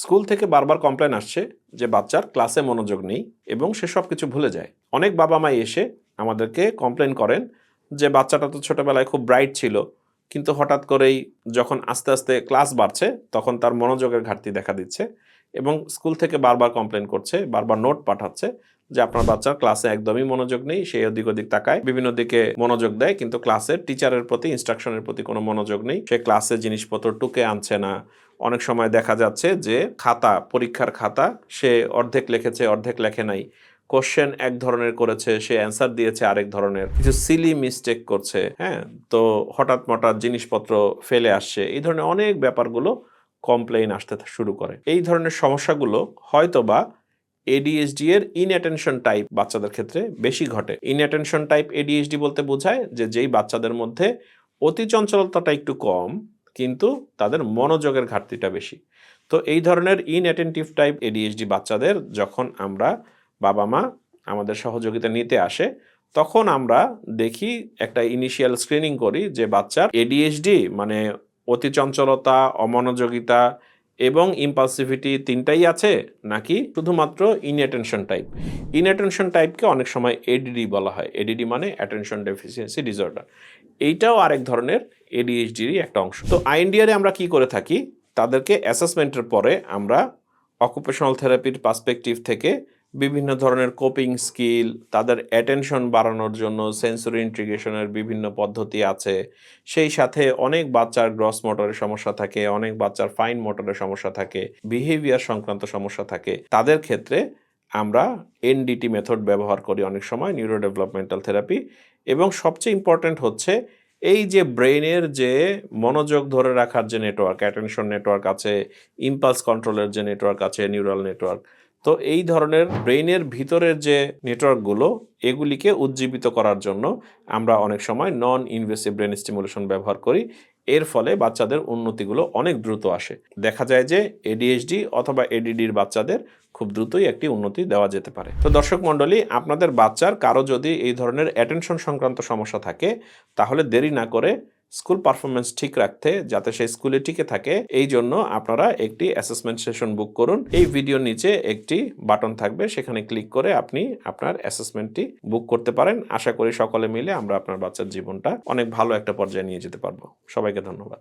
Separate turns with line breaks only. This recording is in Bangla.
স্কুল থেকে বারবার কমপ্লেন আসছে যে বাচ্চার ক্লাসে মনোযোগ নেই এবং সে সব কিছু ভুলে যায়। অনেক বাবা মাই এসে আমাদেরকে কমপ্লেন করেন যে বাচ্চাটা তো ছোটোবেলায় খুব ব্রাইট ছিল, কিন্তু হঠাৎ করেই যখন আস্তে আস্তে ক্লাস বাড়ছে তখন তার মনোযোগের ঘাটতি দেখা দিচ্ছে এবং স্কুল থেকে বারবার কমপ্লেন করছে, বারবার নোট পাঠাচ্ছে যে আপনার বাচ্চার ক্লাসে একদমই মনোযোগ নেই, সে ওদিক ওদিক তাকায়। বিভিন্ন দিকে মনোযোগ দেয়, কিন্তু ক্লাসের টিচারের প্রতি ইনস্ট্রাকশনের প্রতি কোনো মনোযোগ নেই। সে ক্লাসে জিনিসপত্র টুকে আনছে না। অনেক সময় দেখা যাচ্ছে যে খাতা, পরীক্ষার খাতা, সে অর্ধেক লেখেছে, অর্ধেক লেখে নাই। কোশ্চেন এক ধরনের করেছে, সে অ্যান্সার দিয়েছে আরেক ধরনের। কিছু সিলি মিস্টেক করছে হ্যাঁ? তো হঠাৎ মঠাৎ জিনিসপত্র ফেলে আসছে। এই ধরনের অনেক ব্যাপারগুলো কমপ্লেইন আসতে শুরু করে। এই ধরনের সমস্যাগুলো হয়তো বা এডিএসডি এর ইনঅ্যাটেনশন টাইপ বাচ্চাদের ক্ষেত্রে বেশি ঘটে। ইনঅ্যাটেনশন টাইপ এডিএসডি বলতে বোঝায় যে যেই বাচ্চাদের মধ্যে অতি চঞ্চলতাটা একটু কম, কিন্তু তাদের মনোযোগের ঘাটতিটা বেশি। তো এই ধরনের ইনঅ্যাটেন্টিভ টাইপ এডিএসডি বাচ্চাদের যখন আমরা বাবা মা আমাদের সহযোগিতা নিতে আসে, তখন আমরা দেখি একটা ইনিশিয়াল স্ক্রিনিং করি যে বাচ্চার এডিএসডি মানে অতি চঞ্চলতা, অমনোযোগিতা এবং ইম্পালসিভিটি তিনটাই আছে, নাকি শুধুমাত্র ইনঅ্যাটেনশন টাইপ ইনঅ্যাটেনশন টাইপকে অনেক সময় এডিডি বলা হয়। এডিডি মানে অ্যাটেনশন ডেফিসিয়েন্সি ডিসঅর্ডার এইটাও আরেক ধরনের এডিএইচডিরই একটা অংশ। তো আইএনডিআরে আমরা কি করে থাকি? তাদেরকে অ্যাসেসমেন্টের পরে আমরা অকুপেশনাল থেরাপির পার্সপেক্টিভ থেকে বিভিন্ন ধরনের কোপিং স্কিল তাদের অ্যাটেনশন বাড়ানোর জন্য সেন্সরি ইন্টিগ্রেশনের বিভিন্ন পদ্ধতি আছে। সেই সাথে অনেক বাচ্চার গ্রস মোটরের সমস্যা থাকে, অনেক বাচ্চার ফাইন মোটরের সমস্যা থাকে বিহেভিয়ার সংক্রান্ত সমস্যা থাকে। তাদের ক্ষেত্রে আমরা এনডিটি মেথড ব্যবহার করি অনেক সময় নিউরো ডেভেলপমেন্টাল থেরাপি এবং সবচেয়ে ইম্পর্ট্যান্ট হচ্ছে এই যে ব্রেনের যে মনোযোগ ধরে রাখার যে নেটওয়ার্ক অ্যাটেনশন নেটওয়ার্ক আছে ইম্পালস কন্ট্রোলের যে নেটওয়ার্ক আছে নিউরাল নেটওয়ার্ক তো এই ধরনের ব্রেইনের ভিতরের যে নেটওয়ার্কগুলো, এগুলিকে উজ্জীবিত করার জন্য আমরা অনেক সময় নন ইনভেসিভ ব্রেন স্টিমুলেশন ব্যবহার করি। এর ফলে বাচ্চাদের উন্নতিগুলো অনেক দ্রুত আসে। দেখা যায় যে এডিএইচডি অথবা এডিডির বাচ্চাদের খুব দ্রুতই একটি উন্নতি দেওয়া যেতে পারে। তো দর্শক মণ্ডলী, আপনাদের বাচ্চার কারও যদি এই ধরনের অ্যাটেনশন সংক্রান্ত সমস্যা থাকে, তাহলে দেরি না করে স্কুল পারফরমেন্স ঠিক রাখতে, যাতে সেই স্কুলে টিকে থাকে এই জন্য আপনারা একটি অ্যাসেসমেন্ট সেশন বুক করুন। এই ভিডিওর নিচে একটি বাটন থাকবে, সেখানে ক্লিক করে আপনি আপনার অ্যাসেসমেন্টটি বুক করতে পারেন। আশা করি সকলে মিলে আমরা আপনার বাচ্চার জীবনটা অনেক ভালো একটা পর্যায়ে নিয়ে যেতে পারব। সবাইকে ধন্যবাদ।